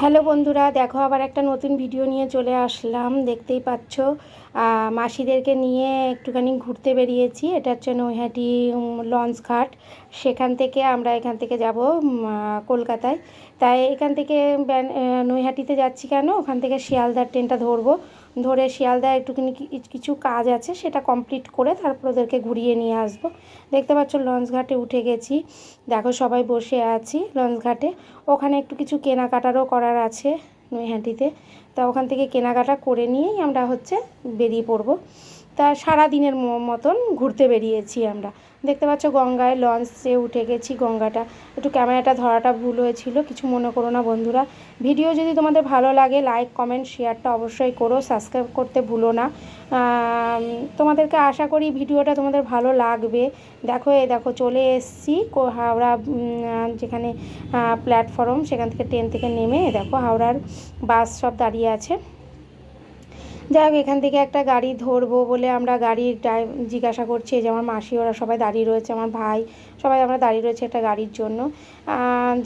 Hello বন্ধুরা, দেখো আবার একটা নতুন ভিডিও নিয়ে চলে আসলাম। দেখতেই পাচ্ছ মাসিদেরকে নিয়ে একটুখানি ঘুরতে বেরিয়েছি। এটা হচ্ছে নৈহাটি লঞ্চ ঘাট। সেখান থেকে আমরা এখান থেকে যাব কলকাতায়। তাই এখান থেকে নৈহাটিতে যাচ্ছি কেন? ওখান থেকে শিয়ালদার ট্রেনটা ধরবো। ধরে শিয়ালদায় একটুখানি কিছু কাজ আছে, সেটা কমপ্লিট করে তারপর ওদেরকে ঘুরিয়ে নিয়ে আসব। দেখতে পাচ্ছ, লঞ্চ ঘাটে উঠে গেছি। দেখো সবাই বসে আছি লঞ্চ ঘাটে। ওখানে একটু কিছু কেনাকাটারও করার আছে নৈহাটিতে। তা ওখান থেকে কেনাকাটা করে নিয়েই আমরা হচ্ছে বেরিয়ে পড়ব। তা সারা দিনের মতন ঘুরতে বেরিয়েছি আমরা। দেখতে পাচ্ছ গঙ্গায় লঞ্চে উঠে গেছি, গঙ্গাটা। একটু ক্যামেরাটা ধরাটা ভুল হয়েছিল, কিছু মনে করো না বন্ধুরা। ভিডিও যদি তোমাদের ভালো লাগে লাইক কমেন্ট শেয়ারটা অবশ্যই করো সাবস্ক্রাইব করতে ভুলো না। তোমাদেরকে আশা করি ভিডিওটা তোমাদের ভালো লাগবে। দেখো এ দেখো, চলে এসছি হাওড়া যেখানে প্ল্যাটফর্ম সেখান থেকে ট্রেন থেকে নেমে দেখো, হাওড়ার বাস সব দাঁড়িয়ে আছে। যাই হোক, এখান থেকে একটা গাড়ি ধরবো বলে আমরা গাড়ির ড্রাই জিজ্ঞাসা করছি। যে আমার মাসি, ওরা সবাই দাঁড়িয়ে রয়েছে, আমার ভাই, সবাই আমরা দাঁড়িয়ে রয়েছে একটা গাড়ির জন্য।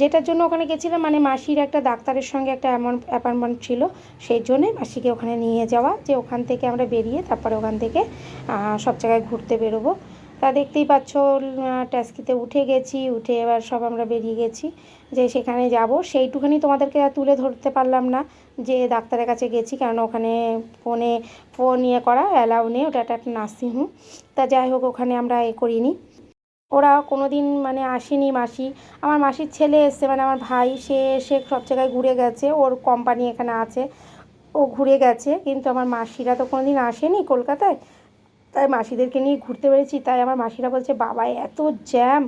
যেটার জন্য ওখানে গেছিলাম মানে মাসির একটা ডাক্তারের সঙ্গে একটা অ্যামাউন্ট অ্যাপয়েন্টমেন্ট ছিল, সেই জন্যই মাসিকে ওখানে নিয়ে যাওয়া, যে ওখান থেকে আমরা বেরিয়ে তারপরে ওখান থেকে সব জায়গায় ঘুরতে বেরোবো। তা দেখতেই পাচ্ছ ট্যাক্সিতে উঠে গেছি, উঠে এবার সব আমরা বেরিয়ে গেছি, যে সেখানে যাব। সেইটুখানি তোমাদেরকে তুলে ধরতে পারলাম না। যে ডাক্তারের কাছে গেছি কারণ ওখানে ফোনে, ফোন ইয়ে করা অ্যালাউ নেই, ওটা একটা নার্সিংহোম তা যাই হোক, ওখানে আমরা এ করিনি। ওরা কোনো দিন মানে আসেনি মাসি। আমার মাসির ছেলে এসছে মানে আমার ভাই, সে এসে সব জায়গায় ঘুরে গেছে, ওর কোম্পানি এখানে আছে। ও ঘুরে গেছে, কিন্তু আমার মাসিরা তো কোনো দিন আসেনি কলকাতায়। তাই মাসিদেরকে নিয়ে ঘুরতে পেরেছি তাই আমার মাসিরা বলছে, বাবা, এত জ্যাম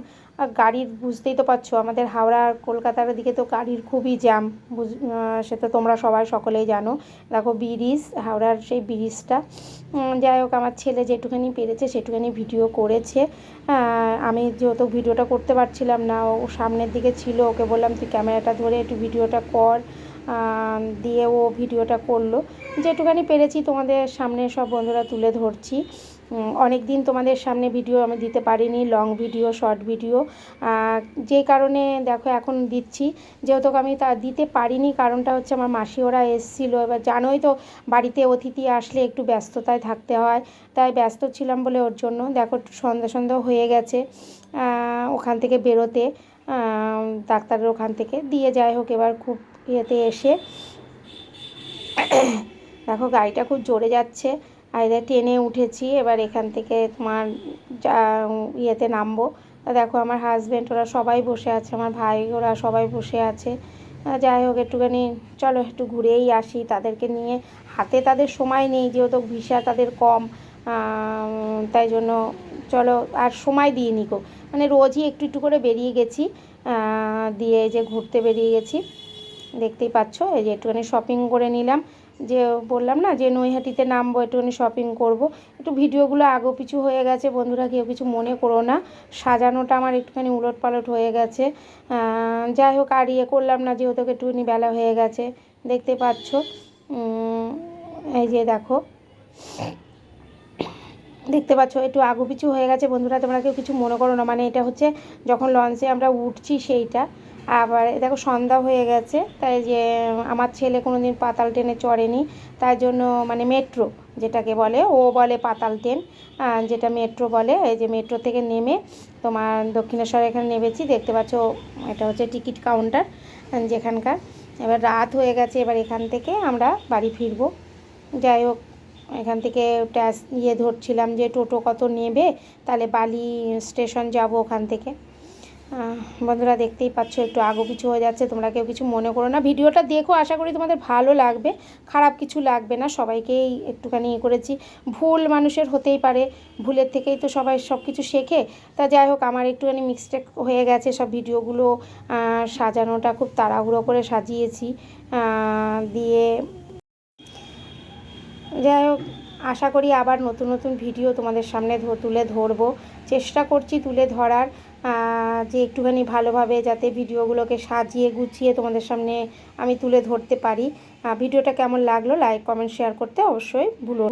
গাড়ির বুঝতেই তো পারছ আমাদের হাওড়া আর কলকাতার দিকে তো গাড়ির খুবই জ্যাম বুঝ আহ, সে তো তোমরা সবাই সকলেই জানো। দেখো ব্রিজ হাওড়ার সেই ব্রিজটা। যাই হোক আমার ছেলে যেটুখানি পেরেছে সেটুখানি ভিডিও করেছে। আমি যেহেতু ভিডিওটা করতে পারছিলাম না ও সামনের দিকে ছিল ওকে বললাম তুই ক্যামেরাটা ধরে একটু ভিডিওটা কর। দিয়ে ও ভিডিওটা করল। যেটুখানি পেরেছি তোমাদের সামনে সব বন্ধুরা তুলে ধরছি। অনেক দিন তোমাদের সামনে ভিডিও আমি দিতে পারিনি লং ভিডিও শর্ট ভিডিও যে কারণে দেখো এখন দিচ্ছি। যেহেতু আমি তা দিতে পারিনি, কারণটা হচ্ছে আমার মাসি ওরা এসেছিল। এবার জানোই তো বাড়িতে অতিথি আসলে একটু ব্যস্ততায় থাকতে হয়, তাই ব্যস্ত ছিলাম বলে ওর জন্য। দেখো সন্ধ্যা সন্ধ্যা হয়ে গেছে ওখান থেকে বেরোতে ডাক্তারের ওখান থেকে। দিয়ে যাই হোক এবার খুব ইয়েতে এসে। দেখো গাড়িটা খুব জোরে যাচ্ছে। এদের ট্রেনে উঠেছি, এবার এখান থেকে তোমার যা ইয়েতে নামবো। দেখো আমার হাজব্যান্ড ওরা সবাই বসে আছে, আমার ভাই ওরা সবাই বসে আছে। যাই হোক, একটুখানি চলো একটু ঘুরেই আসি, তাদেরকে নিয়ে। হাতে তাদের সময় নেই, যেহেতু ভিসা তাদের কম তাই জন্য চলো আর সময় দিয়ে নিকো মানে রোজই একটু একটু করে বেরিয়ে গেছি দিয়ে যে ঘুরতে বেরিয়ে গেছি। দেখতেই পাচ্ছ, এই যে একটুখানি শপিং করে নিলাম। যে বললাম না, যে নৈহাটিতে নামবো একটুখানি শপিং করব। একটু ভিডিওগুলো আগো পিছু হয়ে গেছে, বন্ধুরা কেউ কিছু মনে করো না। সাজানোটা আমার একটুখানি উলট পালট হয়ে গেছে। যাই হোক, আর ইয়ে করলাম না, যেহেতু একটুখানি বেলা হয়ে গেছে, দেখতে পাচ্ছ। এই যে দেখো, দেখতে পাচ্ছ, একটু আগু পিছু হয়ে গেছে। বন্ধুরা, তোমরা কেউ কিছু মনে করো না মানে এটা হচ্ছে যখন লঞ্চে আমরা উঠছি সেইটা। আবার দেখো সন্ধ্যা হয়ে গেছে, তাই যে, আমার ছেলে কোনো দিন পাতাল ট্রেনে চড়েনি তাই জন্য মানে মেট্রো যেটাকে বলে, ও বলে পাতাল ট্রেন যেটা মেট্রো বলে, এই যে মেট্রো থেকে নেমে তোমার দক্ষিণেশ্বর এখানে নেমেছি, দেখতে পাচ্ছ এটা হচ্ছে টিকিট কাউন্টার, যেখানকার। এবার রাত হয়ে গেছে, এবার এখান থেকে আমরা বাড়ি ফিরবো। যাই হোক, এখান থেকে ট্যাস ইয়ে ধরছিলাম যে টোটো কত নেবে, তাহলে বালি স্টেশন যাব ওখান থেকে। বন্ধুরা দেখতেই পাচ্ছ, একটু আগো পিছু হয়ে যাচ্ছে, তোমরা কেউ কিছু মনে করো না। ভিডিওটা দেখো, আশা করি তোমাদের ভালো লাগবে, খারাপ কিছু লাগবে না, সবাইকেই একটুখানি ইয়ে করেছি। ভুল মানুষের হতেই পারে, ভুলের থেকেই তো সবাই সব কিছু শেখে। তা যাই হোক, আমার একটুখানি মিস্টেক হয়ে গেছে, সব ভিডিওগুলো সাজানোটা খুব তাড়াহুড়ো করে সাজিয়েছি দিয়ে যাই হোক, আশা করি আবার নতুন নতুন ভিডিও তোমাদের সামনে তুলে ধরবো। চেষ্টা করছি তুলে ধরার। যে একটুখানি ভালোভাবে যাতে ভিডিওগুলোকে সাজিয়ে গুছিয়ে তোমাদের সামনে আমি তুলে ধরতে পারি। ভিডিওটা কেমন লাগল লাইক কমেন্ট শেয়ার করতে অবশ্যই ভুলো